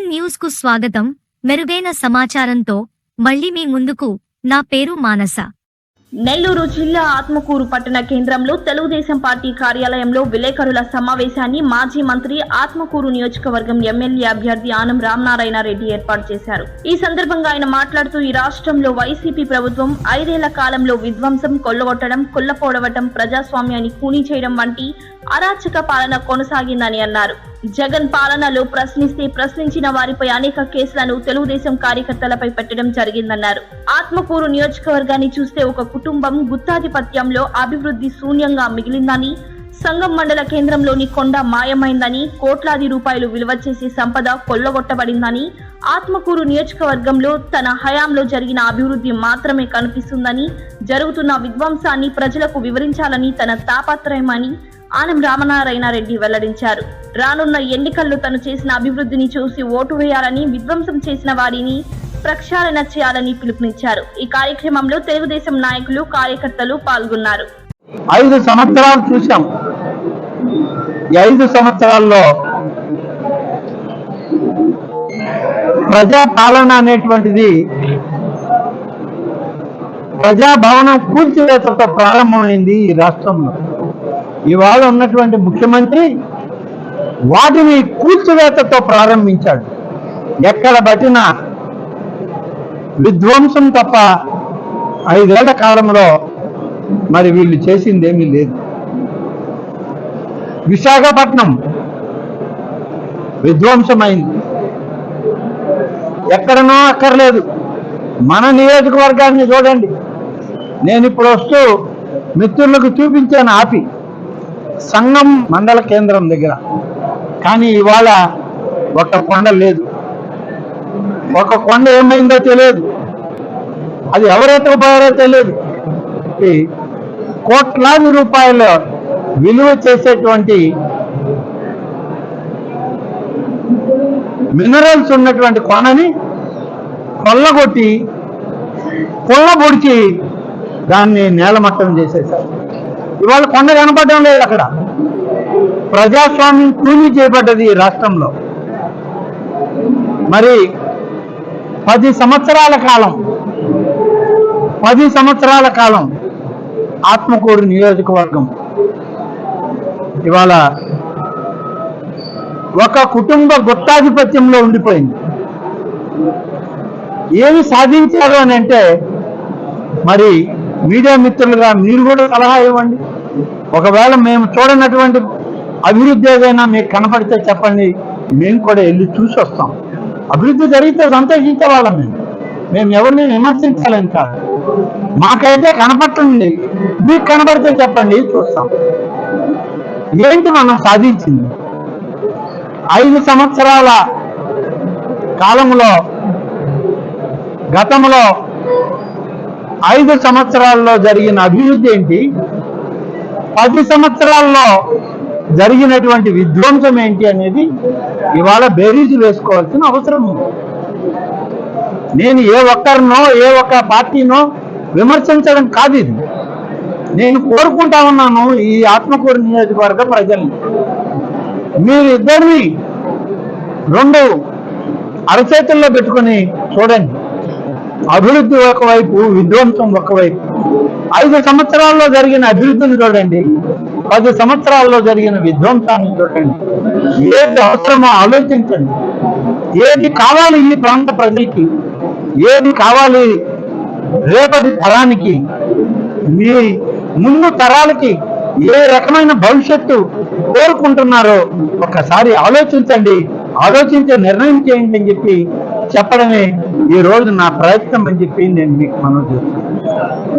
LCN న్యూస్కు స్వాగతం. మెరుగైన సమాచారంతో మళ్ళీ మీ ముందుకు నా పేరు మానస. నెల్లూరు జిల్లా ఆత్మకూరు పట్టణ కేంద్రంలో తెలుగుదేశం పార్టీ కార్యాలయంలో విలేకరుల సమావేశాన్ని మాజీ మంత్రి ఆత్మకూరు నియోజకవర్గం ఎమ్మెల్యే అభ్యర్థి ఆనం రామనారాయణ రెడ్డి ఏర్పాటు చేశారు. ఈ సందర్భంగా ఆయన మాట్లాడుతూ ఈ రాష్ట్రంలో వైసీపీ ప్రభుత్వం ఐదేళ్ళ కాలంలో విధ్వంసం కొల్లగొట్టడం కొల్లపోడవటం ప్రజాస్వామ్యాన్ని కూనీ చేయడం వంటి అరాచక పాలన కొనసాగిందని అన్నారు. జగన్ పాలనలో ప్రశ్నిస్తే ప్రశ్నించిన వారిపై అనేక కేసులను తెలుగుదేశం కార్యకర్తలపై పెట్టడం జరిగిందన్నారు. ఆత్మకూరు నియోజకవర్గాన్ని చూస్తే ఒక కుటుంబం గుత్తాధిపత్యంలో అభివృద్ధి శూన్యంగా మిగిలిందని సంగం మండల కేంద్రంలోని కొండ మాయమైందని కోట్లాది రూపాయలు విలువ చేసే సంపద కొల్లగొట్టబడిందని ఆత్మకూరు నియోజకవర్గంలో తన హయాంలో జరిగిన అభివృద్ధి మాత్రమే కనిపిస్తుందని జరుగుతున్న విధ్వంసాన్ని ప్రజలకు వివరించాలని తన తాపత్రయమని ఆనం రామనారాయణ రెడ్డి వెల్లడించారు. రానున్న ఎన్నికల్లో తను చేసిన అభివృద్ధిని చూసి ఓటు వేయాలని విధ్వంసం చేసిన వారిని ప్రక్షాళన చేయాలని పిలుపునిచ్చారు. ఈ కార్యక్రమంలో తెలుగుదేశం నాయకులు కార్యకర్తలు పాల్గొన్నారు. ఐదు సంవత్సరాలు చూశాం. ఐదు సంవత్సరాల్లో ప్రజా పాలన అనేటువంటిది ప్రజాభవనం కూల్చివేతతో ప్రారంభమైంది ఈ రాష్ట్రంలో. ఇవాళ ఉన్నటువంటి ముఖ్యమంత్రి వాటిని కూల్చివేతతో ప్రారంభించాడు. ఎక్కడ పట్టిన విధ్వంసం తప్ప ఐదేళ్ళ కాలంలో మరి వీళ్ళు చేసింది ఏమీ లేదు. విశాఖపట్నం విధ్వంసమైంది. ఎక్కడనో అక్కర్లేదు. మన నియోజకవర్గాన్ని చూడండి. నేను ఇప్పుడు వస్తూ మిత్రులకు చూపించాను ఆపి. సంఘం మండల కేంద్రం దగ్గర. కానీ ఇవాళ ఒక కొండ లేదు. ఒక కొండ ఏమైందో తెలియదు. అది ఎవరైతే పోయారో తెలియదు. ఈ కోట్లాది రూపాయల విలువ చేసేటువంటి మినరల్స్ ఉన్నటువంటి కొండని కొల్లగొట్టి పొడిచి దాన్ని నేలమట్టం చేసేసారు ఇవాళ కొండ కనపడడం లేదు అక్కడ. ప్రజాస్వామ్యం కూలి చేయబడ్డది రాష్ట్రంలో. మరి పది సంవత్సరాల కాలం పది సంవత్సరాల కాలం ఆత్మకూరు నియోజకవర్గం. ఇవాళ ఒక కుటుంబ గుత్తాధిపత్యంలో ఉండిపోయింది. ఏమి సాధించారు అని అంటే మరి మీడియా మిత్రులుగా మీరు కూడా సలహా ఇవ్వండి. ఒకవేళ మేము చూడనటువంటి అభివృద్ధి ఏదైనా మీకు కనపడితే చెప్పండి. మేము కూడా వెళ్ళి చూసి వస్తాం. అభివృద్ధి జరిగితే సంతోషించే వాళ్ళం మేము. మేము ఎవరిని విమర్శించాలని కాదు. మాకైతే కనపడుతుంది. మీకు కనపడితే చెప్పండి. చూస్తాం. ఏంటి మనం సాధించింది? ఐదు సంవత్సరాల కాలంలో గతంలో ఐదు సంవత్సరాల్లో జరిగిన అభివృద్ధి ఏంటి? పది సంవత్సరాల్లో జరిగినటువంటి విధ్వంసం ఏంటి అనేది ఇవాళ బేరీజు వేసుకోవాల్సిన అవసరం ఉంది. నేను ఏ ఒక్కరినో ఏ ఒక్క పార్టీనో విమర్శించడం కాదు ఇది. నేను కోరుకుంటా ఉన్నాను ఈ ఆత్మకూరు నియోజకవర్గ ప్రజల్ని. మీరు ఇద్దరిని రెండు అరచేతుల్లో పెట్టుకొని చూడండి. అభివృద్ధి ఒకవైపు విధ్వంసం ఒకవైపు. ఐదు సంవత్సరాల్లో జరిగిన అభివృద్ధిని చూడండి. పది సంవత్సరాల్లో జరిగిన విధ్వంసాన్ని చూడండి. ఏది అవసరమో ఆలోచించండి. ఏది కావాలి ఈ ప్రాంత ప్రజలకి? ఏది కావాలి రేపటి తరానికి? మీ ముందు తరాలకి ఏ రకమైన భవిష్యత్తు కోరుకుంటున్నారో ఒకసారి ఆలోచించండి. ఆలోచించే నిర్ణయం చేయండి అని చెప్పి చెప్పడమే. ఈ రోజు నా ప్రయత్నం అని చెప్పి నేను మీకు మనం చేస్తున్నాను.